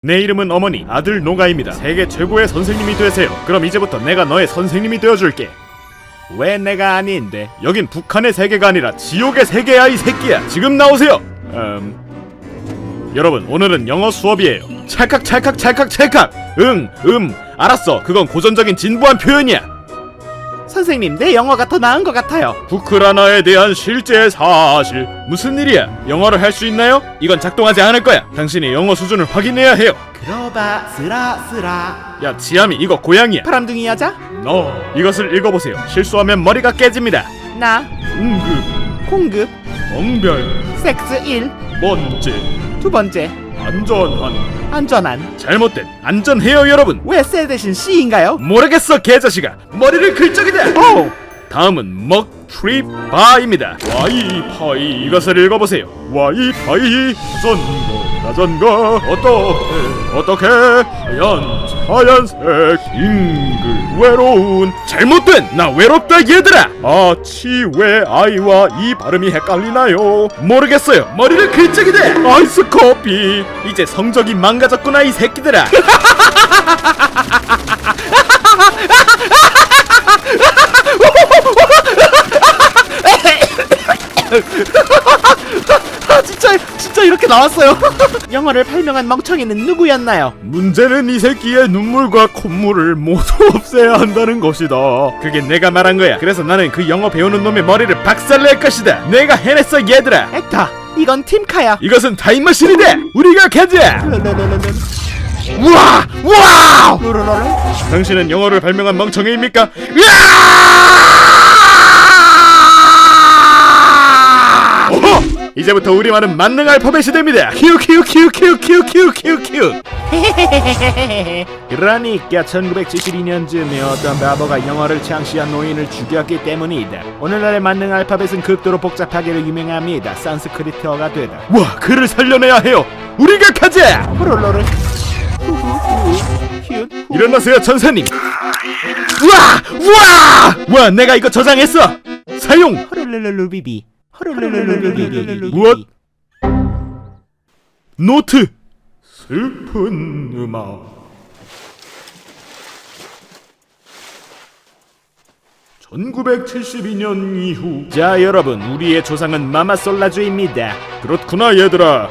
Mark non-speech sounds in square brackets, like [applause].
내 이름은 어머니 아들 노가입니다. 세계 최고의 선생님이 되세요. 그럼 이제부터 내가 너의 선생님이 되어줄게. 왜 내가 아닌데? 여긴 북한의 세계가 아니라 지옥의 세계야 이 새끼야. 지금 나오세요. 음. 여러분 오늘은 영어 수업이에요. 찰칵 찰칵 찰칵 찰칵. 응, 음, 알았어. 그건 고전적인 진부한 표현이야. 선생님, 내 영어가 더 나은 것 같아요. 우크라나에 대한 실제 사실. 무슨 일이야? 영어를 할 수 있나요? 이건 작동하지 않을 거야. 당신의 영어 수준을 확인해야 해요. 그러바 쓰라 쓰라 야, 지암이 이거 고양이야. 바람둥이 여자 너 이것을 읽어보세요. 실수하면 머리가 깨집니다. 나 응급, 공급 정별, 섹스 1 번째, 두 번째 안전한, 안전한 잘못된 안전해요 여러분. 왜셀 대신 C인가요? 모르겠어 개자식아. 머리를 긁적이다. 오 다음은 먹 트립 바입니다. 와이파이 이것을 읽어보세요. 와이파이 자전거 자전거 어떻게 어떻게 하얀 하얀색 잉글 외로운 잘못된 나 외롭다 얘들아. 아치 왜 아이와 이 발음이 헷갈리나요? 모르겠어요. 머리를 긁적이대. 아이스 커피 이제 성적이 망가졌구나 이 새끼들아. [laughs] 진짜 진짜 이렇게 나왔어요 [laughs] 영어를 발명한 멍청이는 누구였나요? 문제는 이 새끼의 눈물과 콧물을 모두 [laughs] 없애야 한다는 것이다. 그게 내가 말한 거야. 그래서 나는 그 영어 배우는 놈의 머리를 박살낼 것이다. 내가 해냈어 얘들아. 액타 이건 팀카야 이것은 타임머신이다. 우리가 가자. 르르르르르. 우와, 우와. 당신은 영어를 발명한 멍청이입니까? 으아! 어허! 이제부터 우리말은 만능 알파벳이 됩니다. 키우 키우 키우 키우 키우 키우 키우 키우. [laughs] 그러니까 1972년쯤에 어떤 바보가 영어를 창시한 노인을 죽였기 때문이다. 오늘날의 만능 알파벳은 극도로 복잡하기로 유명합니다. 산스크리트어가 되다. 와, 그를 살려내야 해요. 우리가 가자. 큐. 일어나세요, 전사님. 우와, 우와, 와, 내가 이거 저장했어. 사용. 허룰루루루비비. 허룰루루루비비. 무엇? 노트. 슬픈 음악. (1972년) 이후 자 여러분 우리의 조상은 마마솔라주입니다 그렇구나 얘들아